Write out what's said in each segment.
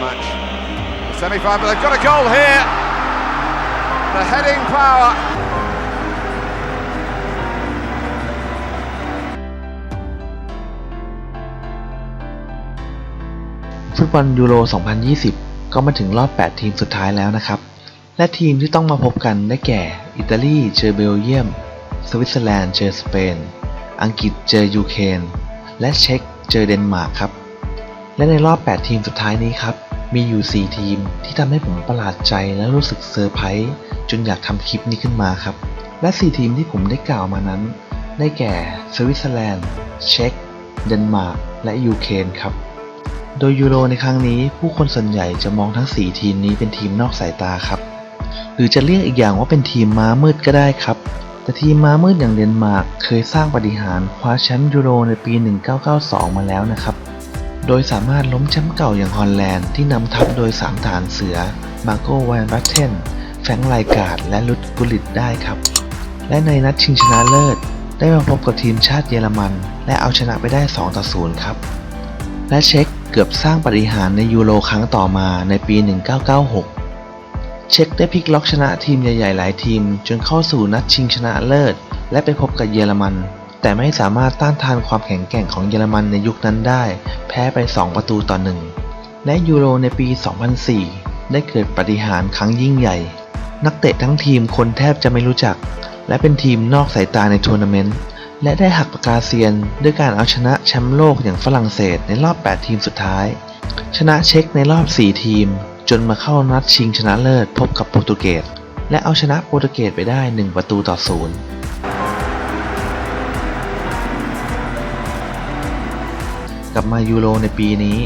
match. The semi-final, but they've got a goal here. The heading power. ฟุตบอลยูโร 2020 ก็มาถึงรอบ 8 ทีมสุดท้ายแล้วนะครับ และทีมที่ต้องมาพบกันได้แก่ อิตาลีเจอเบลเยียม สวิตเซอร์แลนด์เจอสเปน อังกฤษเจอยูเครนและเช็กเจอเดนมาร์กครับ และในรอบ 8 ทีมสุดท้ายนี้ครับ มีอยู่ 4 ทีมที่ทำให้ผมประหลาดใจและรู้สึกเซอร์ไพรส์จนอยากทำคลิปนี้ขึ้นมาครับ และ 4 ทีมที่ผมได้กล่าวมานั้น ได้แก่สวิตเซอร์แลนด์ เช็กเดนมาร์กและยูเครนครับ โดยยูโรในครั้งนี้ผู้คนส่วนใหญ่จะมองทั้ง 4 ทีมนี้เป็นทีมนอกสายตาครับ หรือจะเรียกอีกอย่างว่าเป็นทีมม้ามืดก็ได้ครับ แต่ทีมม้ามืดอย่างเดนมาร์กเคยสร้างปาฏิหารย์คว้าแชมป์ยูโรในปี 1992 มาแล้วนะครับ โดยสามารถล้มแชมป์เก่าอย่างฮอลแลนด์ที่นำทัพโดย3ฐานเสือ มาโกแวนบัตเทน แฟรงไลการ์ดและลุดกุลิตได้ครับ และในนัดชิงชนะเลิศ ได้มาพบกับทีมชาติเยอรมัน และเอาชนะไปได้ 2 ต่อ 0 ครับ และเช็กเกือบสร้างปาฏิหารย์ในยูโรครั้งต่อมาในปี 1996 เช็กได้พลิกล็อกชนะทีมใหญ่ๆ หลายทีม จนเข้าสู่นัดชิงชนะเลิศ และไปพบกับเยอรมัน แต่ไม่สามารถต้านทานความแข็งแกร่งของเยอรมันในยุคนั้นได้ แพ้ไป 2 ประตูต่อหนึ่งและยูโรในปี 2004 ได้เกิดปฏิหารครั้งยิ่งใหญ่ นักเตะทั้งทีมคนแทบจะไม่รู้จัก และเป็นทีมนอกสายตาในทัวร์นาเมนต์และได้หักปากกาเซียน ด้วยการเอาชนะแชมป์โลกอย่างฝรั่งเศสในรอบ 8 ทีมสุดท้าย ชนะเช็กในรอบ 4 ทีม จนมาเข้านัดชิงชนะเลิศพบกับโปรตุเกสและเอาชนะโปรตุเกสไปได้ 1 ประตูต่อศูนย์ กลับมายูโรในปีนี้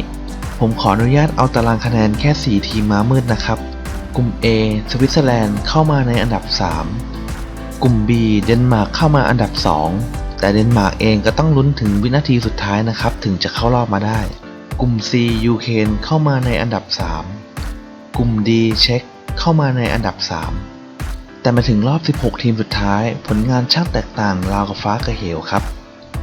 ผมขออนุญาตเอาตารางคะแนนแค่ 4 ทีมม้ามืดนะครับ กลุ่ม A สวิตเซอร์แลนด์เข้ามาในอันดับ 3 กลุ่ม B เดนมาร์กเข้ามาอันดับ 2 แต่เดนมาร์กเองก็ต้องลุ้นถึงวินาทีสุดท้ายนะครับ ถึงจะเข้ารอบมาได้ กลุ่ม C ยูเครนเข้ามาในอันดับ 3 กลุ่ม D เช็กเข้ามาในอันดับ 3 แต่มาถึงรอบ 16 ทีมสุดท้าย ผลงานช่างแตกต่างราวกับฟ้ากับเหวครับ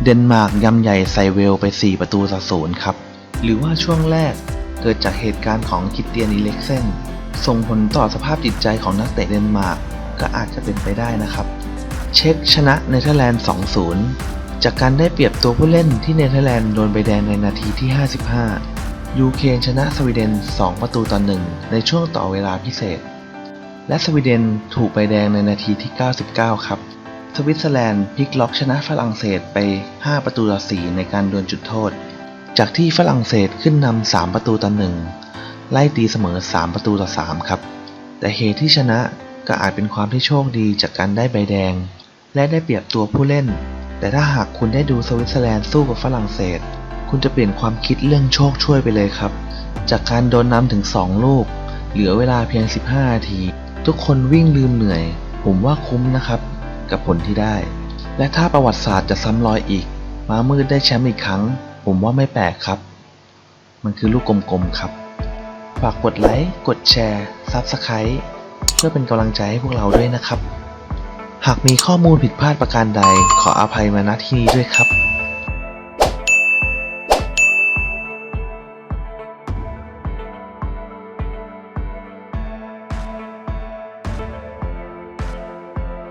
เดนมาร์กยำใหญ่ใส่เวลไป 4 ประตูต่อศูนย์ครับ หรือว่าช่วงแรกเกิดจากเหตุการณ์ของคิตเตียนอีเล็กเซนส่งผลต่อสภาพจิตใจของนักเตะเดนมาร์กก็อาจจะเป็นไปได้นะครับ เช็กชนะเนเธอร์แลนด์ 2-0 จากการได้เปรียบตัวผู้เล่นที่เนเธอร์แลนด์โดนใบแดงในนาทีที่ 55 ยูเครนชนะสวีเดน 2 ประตูต่อ1ในช่วงต่อเวลาพิเศษ และสวีเดนถูกใบแดงในนาทีที่ 99 ครับ สวิตเซอร์แลนด์พลิกล็อกชนะฝรั่งเศสไป 5 ประตูต่อ 4 ในการดวลจุดโทษ จากที่ฝรั่งเศสขึ้นนำ 3 ประตูต่อ 1 ไล่ตีเสมอ 3 ประตูต่อ 3 ครับ แต่เหตุที่ชนะก็อาจเป็นความที่โชคดีจากการได้ใบแดง และได้เปรียบตัวผู้เล่น แต่ถ้าหากคุณได้ดูสวิตเซอร์แลนด์สู้กับฝรั่งเศส คุณจะเปลี่ยนความคิดเรื่องโชคช่วยไปเลยครับ จากการโดนนำถึง 2 ลูก เหลือเวลาเพียง 15 นาที ทุกคนวิ่งลืมเหนื่อย ผมว่าคุ้มนะครับ กับผลที่ได้ และถ้าประวัติศาสตร์จะซ้ำรอยอีก ม้ามืดได้แชมป์อีกครั้ง ผมว่าไม่แปลกครับ มันคือลูกกลมๆครับ ฝากกดไลค์ กดแชร์ซับสไครต์เพื่อเป็นกำลังใจให้พวกเราด้วยนะครับ หากมีข้อมูลผิดพลาดประการใด ขออภัยมาณที่นี้ด้วยครับ